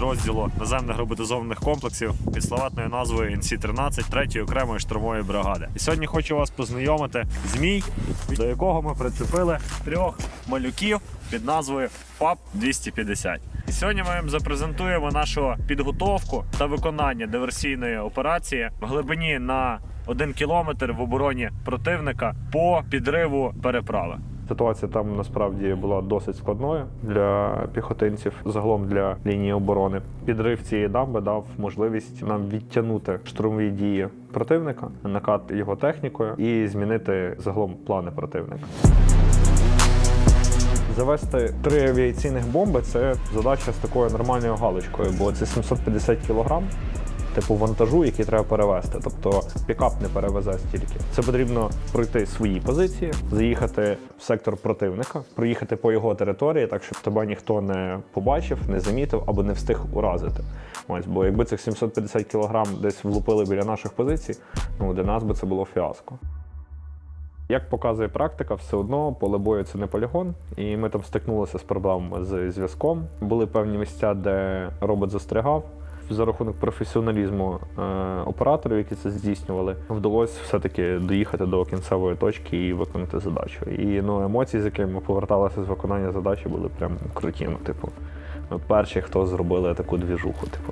підрозділу наземних роботизованих комплексів під славетною назвою НС-13 3-ї окремої штурмової бригади. І сьогодні хочу вас познайомити з мій, до якого ми прицепили трьох малюків під назвою ФАП 250. І сьогодні ми вам запрезентуємо нашу підготовку та виконання диверсійної операції в глибині на один кілометр в обороні противника по підриву переправи. Ситуація там насправді була досить складною для піхотинців, загалом для лінії оборони. Підрив цієї дамби дав можливість нам відтягнути штурмові дії противника, накат його технікою і змінити загалом плани противника. Завести три авіаційних бомби це задача з такою нормальною галочкою, бо це 750 кілограм. Типу вантажу, який треба перевезти. Тобто пікап не перевезе стільки. Це потрібно пройти свої позиції, заїхати в сектор противника, проїхати по його території, так щоб тебе ніхто не побачив, не замітив або не встиг уразити. Ось, бо якби цих 750 кілограм десь влупили біля наших позицій, ну для нас би це було фіаско. Як показує практика, все одно поле бою це не полігон, і ми там стикнулися з проблемами з зв'язком. Були певні місця, де робот застрягав. За рахунок професіоналізму е, операторів, які це здійснювали, вдалося все-таки доїхати до кінцевої точки і виконати задачу. І ну, емоції, з якими ми поверталися з виконання задачі, були прям круті. Ну, типу, перші, хто зробили таку двіжуху. Типу.